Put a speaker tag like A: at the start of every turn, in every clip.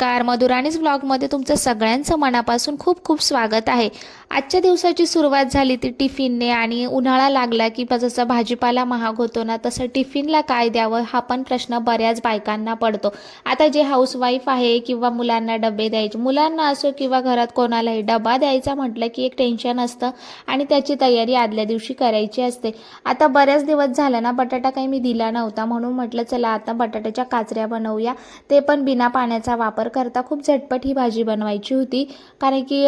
A: नमस्कार. मधुराणीच ब्लॉगमध्ये तुमचं सगळ्यांचं मनापासून खूप खूप स्वागत आहे. आजच्या दिवसाची सुरुवात झाली ती टिफिनने आणि उन्हाळा लागला की जसा जसं भाजीपाला महाग होतो ना तसं टिफिनला काय द्यावं हा पण प्रश्न बऱ्याच बायकांना पडतो. आता जे हाऊसवाईफ आहे किंवा मुलांना डबे द्यायचे मुलांना असो किंवा घरात कोणालाही डबा द्यायचा म्हटलं की एक टेन्शन असतं आणि त्याची तयारी आदल्या दिवशी करायची असते. आता बऱ्याच दिवस झालं ना बटाटा काही मी दिला नव्हता म्हणून म्हटलं चला आता बटाट्याच्या काचऱ्या बनवूया. ते पण बिना पाण्याचा वापर करता खूप झटपट ही भाजी बनवायची होती. कारण की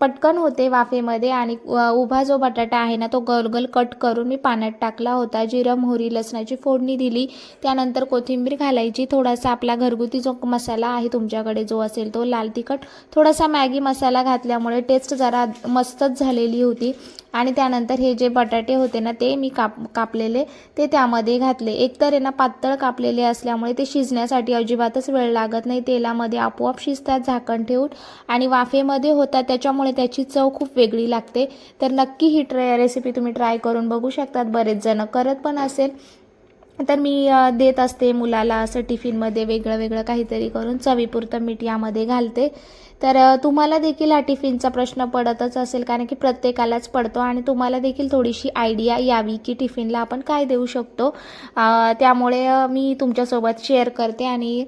A: पटकन होते वाफेमध्ये आणि उभा जो बटाटा आहे ना तो गोलगोल कट करून मी पाण्यात टाकला होता. जिरं मोहरी लसणाची फोडणी दिली. त्यानंतर कोथिंबीर घालायची. थोडासा आपला घरगुती जो मसाला आहे तुमच्याकडे जो असेल तो लाल तिखट थोडासा मॅगी मसाला घातल्यामुळे टेस्ट जरा मस्तच झालेली होती. आणि त्यानंतर हे जे बटाटे होते ना ते मी काप कापलेले ते त्यामध्ये घातले. एकतर आहे ना पातळ कापलेले असल्यामुळे ते शिजण्यासाठी अजिबातच वेळ लागत नाही. तेलामध्ये आपोआप शिजतात झाकण ठेवून. आणि वाफेमध्ये होतात त्याच्यामुळे त्याची चव खूप वेगळी लागते. तर नक्की ही ट्रे रेसिपी तुम्ही ट्राय करून बघू शकतात बरेच जण. करत पण असेल. तर मी देत असते मुलाला असं टिफिनमध्ये वेगळं वेगळं काहीतरी करून. चवीपुरतं मीठ यामध्ये घालते. तर तुम्हाला देखील हा टिफिनचा प्रश्न पडतच असेल कारण की प्रत्येकालाच पडतो आणि तुम्हाला देखील थोडीशी आयडिया यावी की टिफिनला आपण काय देऊ शकतो. त्यामुळे मी तुमच्यासोबत शेअर करते आणि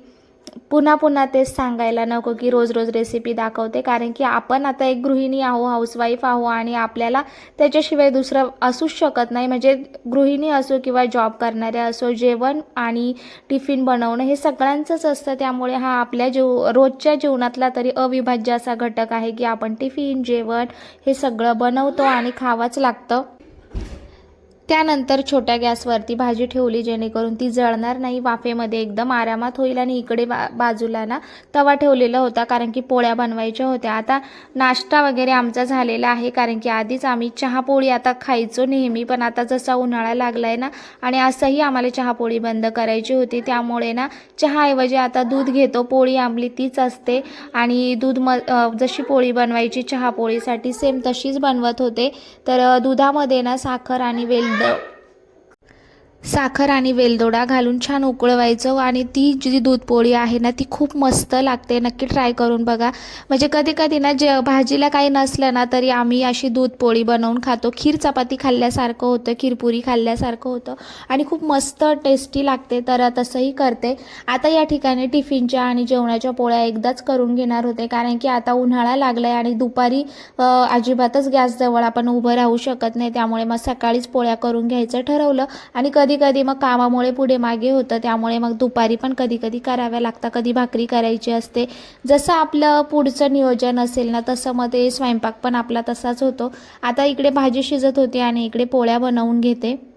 A: पुन्हा पुन्हा तेच सांगायला नको की रोज रोज रेसिपी दाखवते. कारण की आपण आता एक गृहिणी आहो हाऊसवाईफ आहो आणि आपल्याला त्याच्याशिवाय दुसरं असूच शकत नाही. म्हणजे गृहिणी असो किंवा जॉब करणाऱ्या असो जेवण आणि टिफिन बनवणं हे सगळ्यांचंच असतं. त्यामुळे हा आपल्या जीव रोजच्या जीवनातला तरी अविभाज्य असा घटक आहे की आपण टिफिन जेवण हे सगळं बनवतो आणि खावंच लागतं. त्यानंतर छोट्या गॅसवरती भाजी ठेवली जेणेकरून ती जळणार नाही. वाफेमध्ये एकदम आरामात होईल आणि इकडे बा बाजूला ना तवा ठेवलेला होता कारण की पोळ्या बनवायच्या होत्या. आता नाश्ता वगैरे आमचा झालेला आहे कारण की आधीच आम्ही चहापोळी आता खायचो नेहमी पण आता जसा उन्हाळा लागला आहे ना आणि असंही आम्हाला चहापोळी बंद करायची होती. त्यामुळे ना चहाऐवजी आता दूध घेतो पोळी आंबली तीच असते. आणि दूध म जशी पोळी बनवायची चहापोळीसाठी सेम तशीच बनवत होते. तर दुधामध्ये ना साखर आणि वेल the साखर आणि वेलदोडा घालून छान उकळवायचं आणि ती जी दूध पोळी आहे ना ती खूप मस्त लागते. नक्की ट्राय करून बघा. म्हणजे कधी कधी ना जे भाजीला काही नसलं ना तरी आम्ही अशी दूध पोळी बनवून खातो. खीर चपाती खाल्ल्यासारखं होतं खीरपुरी खाल्ल्यासारखं होतं आणि खूप मस्त टेस्टी लागते. तर तसंही करते. आता या ठिकाणी टिफिनच्या आणि जेवणाच्या पोळ्या एकदाच करून घेणार होते. कारण की आता उन्हाळा लागला आहे आणि दुपारी अजिबातच गॅसजवळ आपण उभं राहू शकत नाही. त्यामुळे मग सकाळीच पोळ्या करून घ्यायचं ठरवलं आणि कधी कधी मग कामामुळे पुढे मागे होतं. त्यामुळे मग दुपारी पण कधी कधी कराव्या लागतात. कधी भाकरी करायची असते. जसं आपलं पुढचं नियोजन असेल ना तसं मग ते स्वयंपाक पण आपला तसाच होतो. आता इकडे भाजी शिजत होती आणि इकडे पोळ्या बनवून घेते.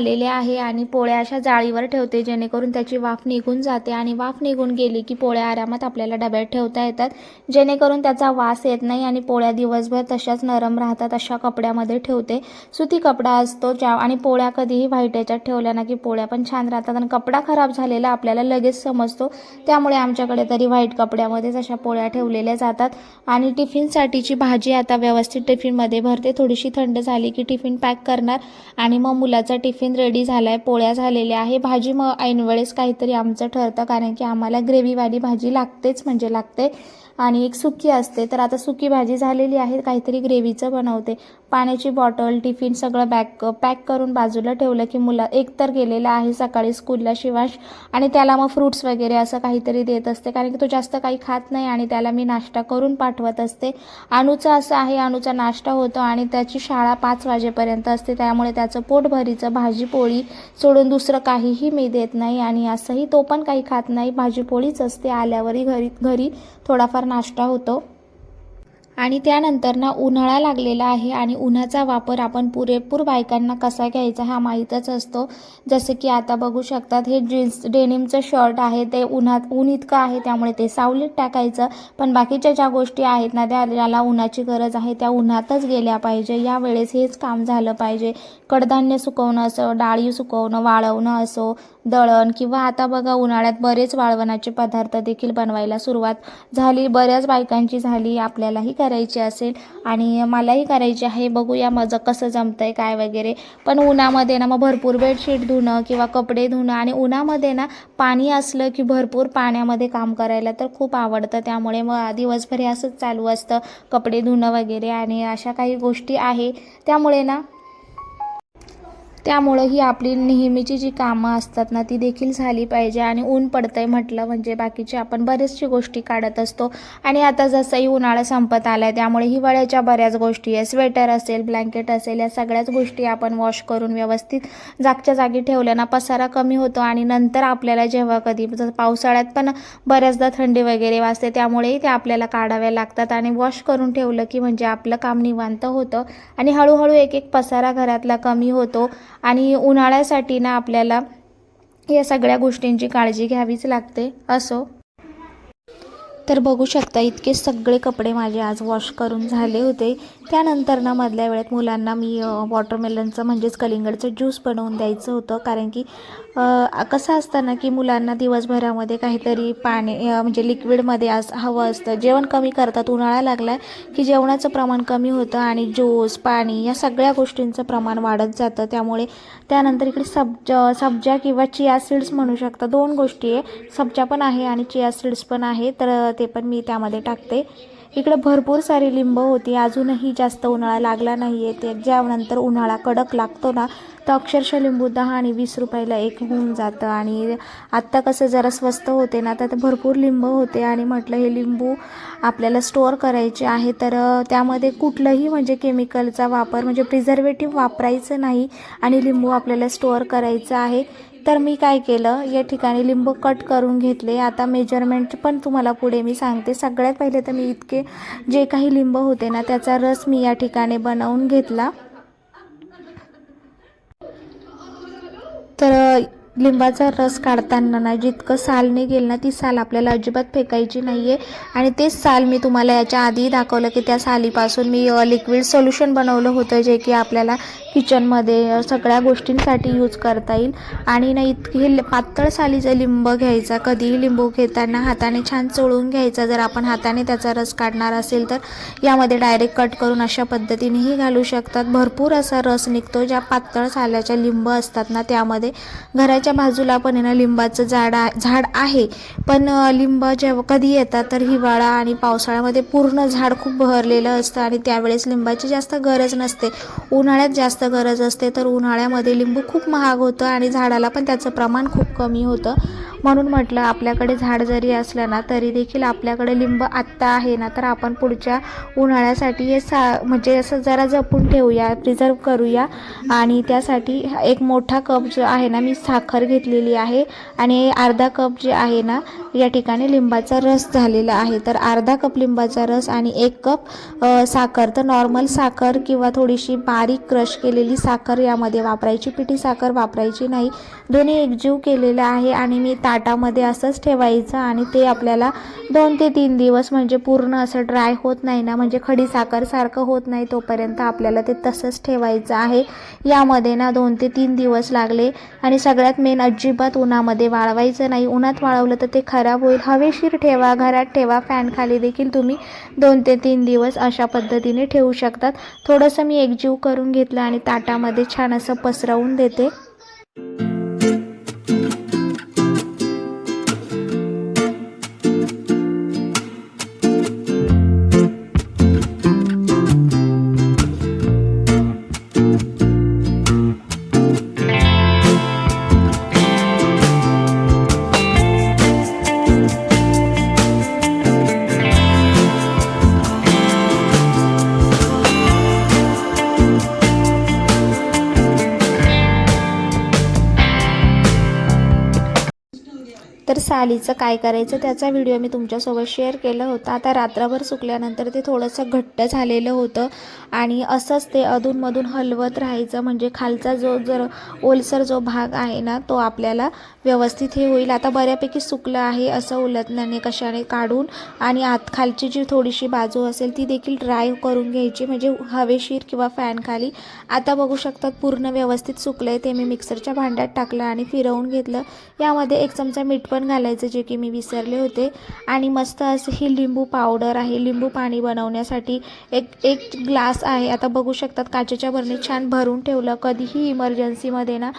A: झालेले आहे आणि पोळ्या अशा जाळीवर ठेवते जेणेकरून त्याची वाफ निघून जाते आणि वाफ निघून गेली की पोळ्या आरामात आपल्याला डब्यात ठेवता येतात जेणेकरून त्याचा वास येत नाही आणि पोळ्या दिवसभर तशाच नरम राहतात अशा कपड्यामध्ये ठेवते. सुती कपडा असतो ज्या आणि पोळ्या कधीही व्हाईट याच्यात ठेवल्या ना की पोळ्या पण छान राहतात आणि कपडा खराब झालेला आपल्याला लगेच समजतो. त्यामुळे आमच्याकडे तरी व्हाईट कपड्यामध्येच अशा पोळ्या ठेवलेल्या जातात आणि टिफिनसाठीची भाजी आता व्यवस्थित टिफिनमध्ये भरते. थोडीशी थंड झाली की टिफिन पॅक करणार आणि मग मुलाचा टिफिन रेडी झाला आहे पोळ्या झालेल्या आहे भाजी मग ऐनवेळेस काहीतरी आमचं ठरतं कारण की आम्हाला ग्रेव्हीवाली भाजी लागतेच म्हणजे लागते. आणि एक सुकी असते. तर आता सुकी भाजी झालेली आहे. काहीतरी ग्रेव्हीचं बनवते. पाण्याची बॉटल टिफिन सगळं बॅग पॅक करून बाजूला ठेवलं की मुला एक तर गेलेला आहे सकाळी स्कूलला शिवांश आणि त्याला मग फ्रूट्स वगैरे असं काहीतरी देत असते. कारण की तो जास्त काही खात नाही आणि त्याला मी नाश्ता करून पाठवत असते. अणूचं असं आहे अणूचा नाश्ता होतो आणि त्याची शाळा पाच वाजेपर्यंत असते. त्यामुळे त्याचं पोटभरीचं भाजी पोळी सोडून दुसरं काहीही मी देत नाही आणि असंही तो पण काही खात नाही. भाजी पोळीच असते आल्यावरही घरी घरी थोडाफार नाश्ता होतो. आणि त्यानंतर ना उन्हाळा लागलेला आहे आणि उन्हाचा वापर आपण पुरेपूर बायकांना कसा घ्यायचा हा माहीतच असतो. जसं की आता बघू शकतात हे जीन्स डेनिमचं शर्ट आहे ते उन्हात ऊन इतकं आहे त्यामुळे ते सावलीत टाकायचं. पण बाकीच्या ज्या गोष्टी आहेत ना त्या ज्याला उन्हाची गरज आहे त्या उन्हातच गेल्या पाहिजे. यावेळेस हेच काम झालं पाहिजे. कडधान्य सुकवणं असो डाळी सुकवणं वाळवणं असो दळण किंवा आता बघा उन्हाळ्यात बरेच वाळवणाचे पदार्थ देखील बनवायला सुरुवात झाली. बऱ्याच बायकांची झाली आपल्यालाही करायची असेल आणि मलाही करायची आहे. बघूया माझं कसं जमतंय काय वगैरे. पण उन्हामध्ये ना मग भरपूर बेडशीट धुणं किंवा कपडे धुणं आणि उन्हामध्ये ना पाणी असलं की भरपूर पाण्यामध्ये काम करायला तर खूप आवडतं. त्यामुळे मग दिवसभर हे असंच चालू असतं. कपडे धुणं वगैरे आणि अशा काही गोष्टी आहे. त्यामुळे ना त्यामुळं ही आपली नेहमीची जी कामं असतात ना ती देखील झाली पाहिजे आणि ऊन पडतंय म्हटलं म्हणजे बाकीचे आपण बरेचशी गोष्टी काढत असतो. आणि आता जसंही उन्हाळा संपत आला आहे त्यामुळे हिवाळ्याच्या बऱ्याच गोष्टी आहे. स्वेटर असेल ब्लँकेट असेल या सगळ्याच गोष्टी आपण वॉश करून व्यवस्थित जागच्या जागी ठेवल्यानं पसारा कमी होतो आणि नंतर आपल्याला जेव्हा कधी जसं पावसाळ्यात पण बऱ्याचदा थंडी वगैरे वाजते त्यामुळेही ते आपल्याला काढाव्या लागतात आणि वॉश करून ठेवलं की म्हणजे आपलं काम निवांत होतं. आणि हळूहळू एक एक पसारा घरातला कमी होतो आणि उन्हाळ्यासाठी ना आपल्याला या सगळ्या गोष्टींची काळजी घ्यावीच लागते असो. तर बघू शकता इतके सगळे कपडे माझे आज वॉश करून झाले होते. त्यानंतर ना मधल्या वेळेत मुलांना मी वॉटरमेलनचं म्हणजेच कलिंगडचं ज्यूस बनवून द्यायचं होतं. कारण की कसं असतं ना की मुलांना दिवसभरामध्ये काहीतरी पाणी म्हणजे लिक्विडमध्ये आज हवं असतं. जेवण कमी करतात उन्हाळा लागला की जेवणाचं प्रमाण कमी होतं आणि ज्यूस पाणी या सगळ्या गोष्टींचं प्रमाण वाढत जातं. त्यामुळे त्यानंतर इकडे सब्ज सब्जा किंवा चिया सीड्स म्हणू शकता. दोन गोष्टी आहे. सब्जा पण आहे आणि चिया सीड्स पण आहे. तर ते पण मी त्यामध्ये टाकते. इकडे भरपूर सारी लिंब होती. अजूनही जास्त उन्हाळा लागला नाही आहे ते ज्यानंतर उन्हाळा कडक लागतो ना तर अक्षरशः लिंबू दहा आणि वीस रुपयाला एक होऊन जातं. आणि आत्ता कसं जरा स्वस्त होते ना तर भरपूर लिंब होते. आणि म्हटलं हे लिंबू आपल्याला स्टोअर करायचे आहे तर त्यामध्ये कुठलंही म्हणजे केमिकलचा वापर म्हणजे प्रिझर्वेटिव्ह वापरायचं नाही आणि लिंबू आपल्याला स्टोअर करायचं आहे. तर मी काय केलं? या ठिकाणी लिंबू कट करून घेतले. आता मेजरमेंट पण तुम्हाला पुढे मी सांगते. सगळ्यात पहिले तर मी इतके जे काही लिंब होते ना त्याचा रस मी या ठिकाणी बनवून घेतला. तर लिंबाचा रस काढताना ना जितकं साल निघेल ना ती साल आपल्याला अजिबात फेकायची नाही आहे आणि तेच साल मी तुम्हाला याच्या आधी दाखवलं की त्या सालीपासून मी लिक्विड सोल्युशन बनवलं होतं जे की आपल्याला किचनमध्ये सगळ्या गोष्टींसाठी यूज करता येईल. आणि ना इतकी हे पातळ सालीचा लिंब घ्यायचा कधीही लिंबू घेताना हाताने छान चोळून घ्यायचा. जर आपण हाताने त्याचा रस काढणार असेल तर यामध्ये डायरेक्ट कट करून अशा पद्धतीनेही घालू शकतात. भरपूर असा रस निघतो ज्या पातळ साल्याच्या लिंब असतात ना त्यामध्ये घरा घराच्या बाजूला पण आहे ना लिंबाचं झाड झाड आहे. पण लिंब जेव्हा कधी येतात तर हिवाळा आणि पावसाळ्यामध्ये पूर्ण झाड खूप बहरलेलं असतं आणि त्यावेळेस लिंबाची जास्त गरज नसते. उन्हाळ्यात जास्त गरज असते तर उन्हाळ्यामध्ये लिंबू खूप महाग होतं आणि झाडाला पण त्याचं प्रमाण खूप कमी होतं. म्हणून म्हटलं आपल्याकडे झाड जरी असलं ना तरी देखील आपल्याकडे लिंब आत्ता आहे ना तर आपण पुढच्या उन्हाळ्यासाठी हे सा म्हणजे असं जरा जपून ठेवूया प्रिझर्व करूया. आणि त्यासाठी एक मोठा कप जो आहे ना मी साखर घेतलेली आहे. आणि अर्धा कप जे आहे ना या ठिकाणी लिंबाचा रस झालेला आहे. तर अर्धा कप लिंबाचा रस आणि एक कप साखर. तर नॉर्मल साखर किंवा थोडीशी बारीक क्रश केलेली साखर यामध्ये वापरायची. पिठी साखर वापरायची नाही. दोन्ही एकजीव केलेलं आहे आणि मी ता ताटामध्ये असंच ठेवायचं आणि ते आपल्याला दोन ते तीन दिवस म्हणजे पूर्ण असं ड्राय होत नाही ना म्हणजे खडी साखरसारखं होत नाही तोपर्यंत आपल्याला ते तसंच ठेवायचं आहे. यामध्ये ना दोन ते तीन दिवस लागले आणि सगळ्यात मेन अजिबात उन्हामध्ये वाळवायचं नाही. उन्हात वाळवलं तर ते खराब होईल. हवेशीर ठेवा घरात ठेवा फॅनखाली देखील तुम्ही दोन ते तीन दिवस अशा पद्धतीने ठेवू शकतात. थोडंसं मी एकजीव करून घेतलं आणि ताटामध्ये छान असं पसरवून देते. सालीचं काय करायचं त्याचा व्हिडिओ मी तुमच्यासोबत शेअर केला होता. आता रात्रभर सुकल्यानंतर ते थोडंसं घट्ट झालेलं होतं आणि असंच ते अधूनमधून हलवत राहायचं. म्हणजे खालचा जो जर ओलसर जो भाग आहे ना तो आपल्याला व्यवस्थित हे होईल. आता बऱ्यापैकी सुकलं आहे असं उलटल्याने कशाने काढून आणि आत खालची जी थोडीशी बाजू असेल ती देखील ड्राय करून घ्यायची. म्हणजे हवेशीर किंवा फॅनखाली आता बघू शकतात पूर्ण व्यवस्थित सुकलं आहे ते मी मिक्सरच्या भांड्यात टाकलं आणि फिरवून घेतलं. यामध्ये एक चमचा मीठ पण घाल घालायचं जे की मी विसरले होते. आणि मस्त असं ही लिंबू पावडर आहे. लिंबू पाणी बनवण्यासाठी एक एक ग्लास आहे. आता बघू शकतात काचेच्या बरणीत छान भरून ठेवलं. कधीही इमर्जन्सीमध्ये ना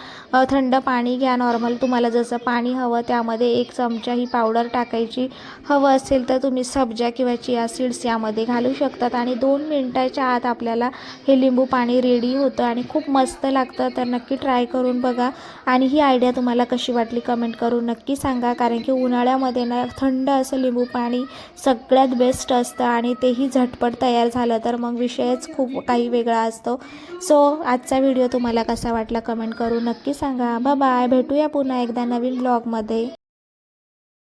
A: थंड पाणी घ्या. नॉर्मल तुम्हाला जसं पाणी हवं त्यामध्ये एक चमचा ही पावडर टाकायची. हवं असेल तर तुम्ही सब्जा किंवा चिया सीड्स यामध्ये घालू शकतात. आणि दोन मिनटाच्या आत आपल्याला हे लिंबू पाणी रेडी होतं आणि खूप मस्त लागतं. तर नक्की ट्राय करून बघा. आणि ही आयडिया तुम्हाला कशी वाटली कमेंट करून नक्की सांगा. कारण कारण की उन्हाळ्यामध्ये ना थंड असं लिंबू पाणी सगळ्यात बेस्ट असतं आणि तेही झटपट तयार झालं तर मग विषयच खूप काही वेगळा असतो. सो आजचा व्हिडिओ तुम्हाला कसा वाटला कमेंट करून नक्की सांगा. बाय भेटूया पुन्हा एकदा नवीन ब्लॉगमध्ये